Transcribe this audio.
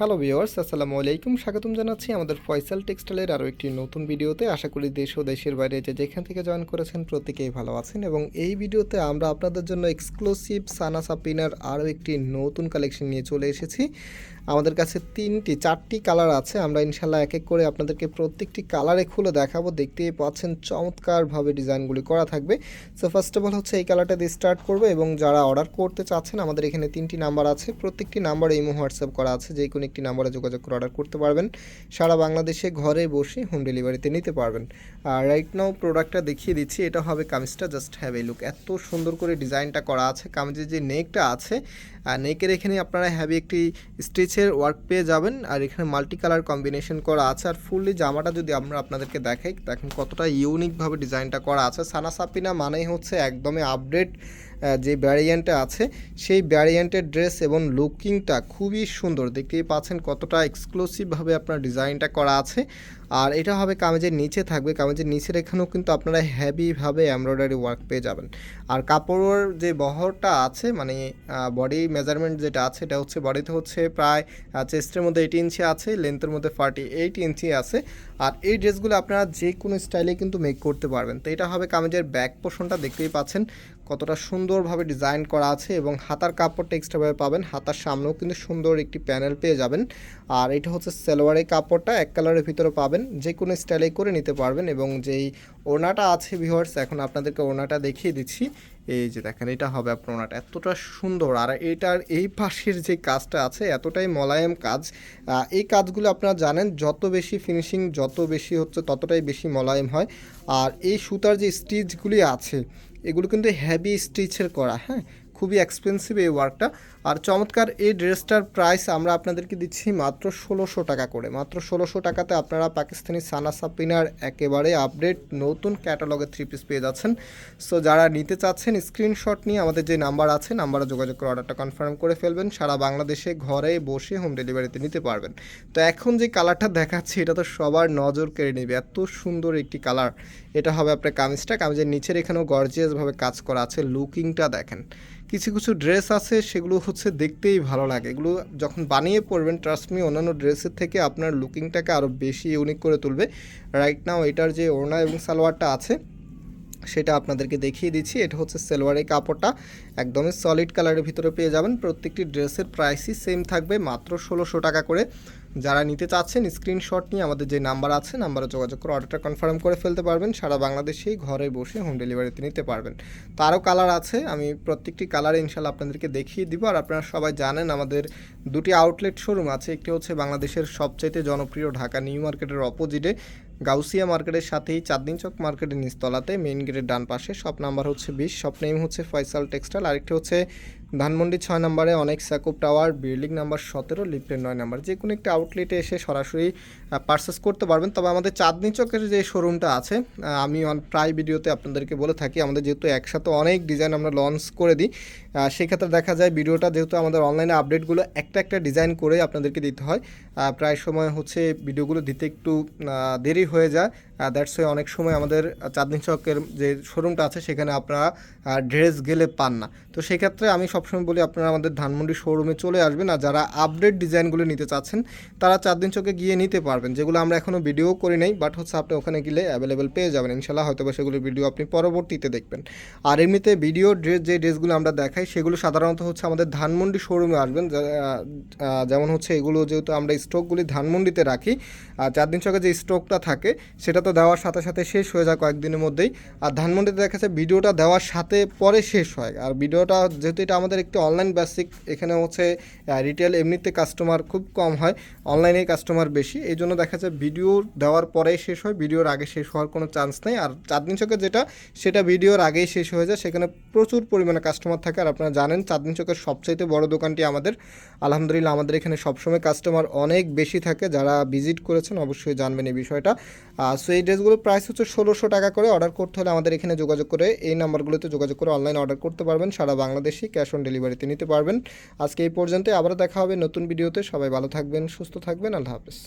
Hello viewers আসসালামু আলাইকুম। স্বাগতম জানাচ্ছি আমাদের ফয়সাল টেক্সটাইলের আরও একটি নতুন ভিডিওতে। আশা করি দেশ ও দেশের বাইরে যে যেখান থেকে জয়েন করেছেন প্রত্যেকেই ভালো আছেন এবং এই ভিডিওতে আমরা আপনাদের জন্য এক্সক্লুসিভ সানা সাপিনার আরও একটি নতুন কালেকশন নিয়ে চলে এসেছি। আমাদের কাছে তিনটি, চারটি কালার আছে। আমরা ইনশাল্লাহ এক এক করে আপনাদেরকে প্রত্যেকটি কালারে খুলে দেখাবো। দেখতেই পাচ্ছেন চমৎকারভাবে ডিজাইনগুলি করা থাকবে। সো ফার্স্ট অফ অল হচ্ছে এই কালারটা দিয়ে স্টার্ট করবে এবং যারা অর্ডার করতে চাচ্ছেন, আমাদের এখানে তিনটি নাম্বার আছে। প্রত্যেকটি নাম্বারে ইমো হোয়াটসঅ্যাপ করা আছে। যে কোনো একটি নাম্বারে যোগাযোগ করে অর্ডার করতে পারবেন। সারা বাংলাদেশে ঘরে বসে হোম ডেলিভারিতে নিতে পারবেন। আর রাইট নাও প্রোডাক্টটা দেখিয়ে দিচ্ছি। এটা হবে কামিজটা। জাস্ট হ্যাভ এ লুক এত সুন্দর করে ডিজাইনটা করা আছে। কামিজের যে নেকটা আছে নেকের এখানে আপনারা হ্যাভি একটি স্টিচের ওয়ার্ক পেয়ে যাবেন। আর এখানে মাল্টি কালার কম্বিনেশন করা আছে। আর ফুললি জামাটা যদি আমরা আপনাদেরকে দেখাই, দেখেন কতটা ইউনিকভাবে ডিজাইনটা করা আছে। সানা সাপিনা মানেই হচ্ছে একদমই আপডেট যে ভ্যারিয়েন্টে আছে, সেই ভ্যারিয়েন্টের ড্রেস এবং লুকিংটা খুবই সুন্দর। দেখতেই পাচ্ছেন কতটা এক্সক্লুসিভভাবে আপনার ডিজাইনটা করা আছে। আর এটা হবে কামেজের নিচে থাকবে। কামেজের নিচের এখানেও কিন্তু আপনারা হ্যাভিভাবে এমব্রয়ডারি ওয়ার্ক পেয়ে যাবেন। আর কাপড়ের যে বহরটা আছে মানে বডি মেজারমেন্ট যেটা আছে, এটা হচ্ছে বডিতে হচ্ছে প্রায় চেস্টের মধ্যে এইট ইঞ্চি আছে লেন্থের মধ্যে ফার্টি এইট ইঞ্চি আছে। আর এই ড্রেসগুলো আপনারা যে কোনো স্টাইলে কিন্তু মেক করতে পারবেন। তো এটা হবে কামেজের ব্যাক পোর্শনটা দেখতেই পাচ্ছেন কতটা সুন্দরভাবে ডিজাইন করা আছে এবং হাতার কাপড়টা এক্সট্রাভাবে পাবেন। হাতার সামনেও কিন্তু সুন্দর একটি প্যানেল পেয়ে যাবেন। আর এটা হচ্ছে সেলোয়ারের কাপড়টা, এক কালারের ভিতরে পাবেন। যে কোনো স্টাইলে করে নিতে পারবেন এবং যেই ওড়নাটা আছে ভিউয়ার্স এখন আপনাদেরকে ওড়নাটা দেখিয়ে দিচ্ছি। এই যে দেখেন, এটা হবে আপনার এতটা সুন্দর। আর এটার এই পাশের যে কাজটা আছে, এতটাই মোলায়েম কাজ। এই কাজগুলো আপনারা জানেন, যত বেশি ফিনিশিং যত বেশি হচ্ছে ততটাই বেশি মোলায়েম হয়। আর এই সুতার যে স্টিচগুলি আছে, এগুলো কিন্তু হ্যাভি স্টিচের করা হ্যাঁ? খুবই এক্সপেন্সিভ এই ওয়ার্কটা আর চমৎকার এই ড্রেসটার প্রাইস আমরা আপনাদেরকে দিচ্ছি মাত্র ষোলোশো টাকা করে। মাত্র ষোলোশো টাকাতে আপনারা পাকিস্তানি সানা সাপিনার একেবারে আপডেট নতুন ক্যাটালগের থ্রি পিস পেয়ে যাচ্ছেন। সো যারা নিতে চাচ্ছেন স্ক্রিনশট নিয়ে আমাদের যে নাম্বার আছে নাম্বারে যোগাযোগ করে অর্ডারটা কনফার্ম করে ফেলবেন। সারা বাংলাদেশে ঘরে বসে হোম ডেলিভারিতে নিতে পারবেন। তো এখন যে কালারটা দেখাচ্ছি, এটা তো সবার নজর কেড়ে নেবে। এত সুন্দর একটি কালার এটা হবে আপনার কামিজটা। কামিজের নিচের এখানেও গর্জিয়াসভাবে কাজ করা আছে। লুকিংটা দেখেন। কিছু কিছু ড্রেস আছে, সেগুলো হচ্ছে দেখতেই ভালো লাগে। এগুলো যখন বানিয়ে পরবেন ট্রাস্টমি অন্যান্য ড্রেসের থেকে আপনার লুকিংটাকে আরও বেশি ইউনিক করে তুলবে। রাইট নাও এটার যে ওড়না এবং সালোয়ারটা আছে সেটা আপনাদেরকে দেখিয়ে দিচ্ছি। এটা হচ্ছে সেলোয়ারের কাপড়টা। একদমই সলিড কালারের ভিতরে পেয়ে যাবেন। প্রত্যেকটি ড্রেসের প্রাইসই সেম থাকবে। মাত্র ষোলোশো টাকা করে। যারা নিতে চাচ্ছেন স্ক্রিনশট নিয়ে আমাদের যে নাম্বার আছে নাম্বারে যোগাযোগ করে অর্ডারটা কনফার্ম করে ফেলতে পারবেন। সারা বাংলাদেশেই ঘরে বসে হোম ডেলিভারিতে নিতে পারবেন। তারও কালার আছে। আমি প্রত্যেকটি কালারে ইনশাল্লাহ আপনাদেরকে দেখিয়ে দিব। আর আপনারা সবাই জানেন, আমাদের দুটি আউটলেট শোরুম আছে। একটি হচ্ছে বাংলাদেশের সবচাইতে জনপ্রিয় ঢাকা নিউ মার্কেটের অপোজিটে গাউসিয়া মার্কেটের সাথেই চাঁদনি চক মার্কেটের নিচতলাতে মেইন গেটের ডান পাশে, শপ নাম্বার হচ্ছে বিশ, শপ নেম হচ্ছে ফয়সাল টেক্সটাইল, আরেকটি হচ্ছে ধানমন্ডি ছয় নম্বরে অনেক স্যাকুপ টাওয়ার, বিল্ডিং নাম্বার সতেরো, লিফটের নয় নাম্বার। যে কোনো একটা আউটলেটে এসে সরাসরি পারচেস করতে পারবেন। তবে আমাদের চাঁদনি চকের যে শোরুমটা আছে আমি প্রায় ভিডিওতে আপনাদেরকে বলে থাকি, আমাদের যেহেতু একসাথে অনেক ডিজাইন আমরা লঞ্চ করে দিই সেক্ষেত্রে দেখা যায় ভিডিওটা যেহেতু আমাদের অনলাইনে আপডেটগুলো একটা একটা ডিজাইন করে আপনাদেরকে দিতে হয়। প্রায় সময় হচ্ছে ভিডিওগুলো দিতে একটু দেরি হয়ে যায়। দ্যাটস ওয়ে অনেক সময় আমাদের চাঁদনি চকের যে শোরুমটা আছে, সেখানে আপনারা ড্রেস গেলে পান না। তো সেক্ষেত্রে আমি সবসময় বলি, আপনারা আমাদের ধানমন্ডি শোরুমে চলে আসবেন আর যারা আপডেট ডিজাইনগুলো নিতে চাচ্ছেন, তারা চাঁদনি চকে গিয়ে নিতে পারবেন, যেগুলো আমরা এখনও ভিডিও করি নাই বাট হচ্ছে আপনি ওখানে গেলে অ্যাভেলেবেল পেয়ে যাবেন। ইনশাল্লাহ হয়তো বা সেগুলোর ভিডিও আপনি পরবর্তীতে দেখবেন। আর এমনিতে ভিডিও ড্রেস যে ড্রেসগুলো আমরা দেখাই, সেগুলো সাধারণত হচ্ছে আমাদের ধানমন্ডি শোরুমে আসবেন যেমন হচ্ছে এগুলো যেহেতু আমরা স্টকগুলি ধানমন্ডিতে রাখি, আর চার দিন চকে যে স্টকটা থাকে সেটা তো দেওয়ার সাথে সাথে শেষ হয়ে যায় কয়েকদিনের মধ্যেই। আর ধানমন্ডিতে দেখা যাচ্ছে ভিডিওটা দেওয়ার সাথে পরে শেষ হয়। আর ভিডিওটা যেহেতু এটা আমাদের একটি অনলাইন বেসিক এখানে হচ্ছে রিটেল এমনিতে কাস্টমার খুব কম হয় অনলাইনে কাস্টমার বেশি। এই জন্য দেখা যায় ভিডিও দেওয়ার পরেই শেষ হয় ভিডিওর আগে শেষ হওয়ার কোনো চান্স নেই। আর চাঁদনি চকে যেটা, সেটা ভিডিওর আগেই শেষ হয়ে যায়। সেখানে প্রচুর পরিমাণে কাস্টমার থাকে। আর আপনারা জানেন চাঁদনি চকের সবচাইতে বড় দোকানটি আমাদের। আলহামদুলিল্লাহ, আমাদের এখানে সবসময় কাস্টমার অনেক বেশি থাকে। যারা ভিজিট করেছেন, অবশ্যই জানবেন এই বিষয়টা। সো এই ড্রেসগুলোর প্রাইস হচ্ছে ষোলোশো টাকা করে। অর্ডার করতে হলে আমাদের এখানে যোগাযোগ করে এই নাম্বারগুলোতে যোগাযোগ করে অনলাইন অর্ডার করতে পারবেন। সারা বাংলাদেশি ক্যাশ অন ডেলিভারিতে নিতে পারবেন। আজকে এই পর্যন্ত আবার দেখা হবে নতুন ভিডিওতে সবাই ভালো থাকবেন, সুস্থ থাকবেন। আল্লাহ হাফেজ।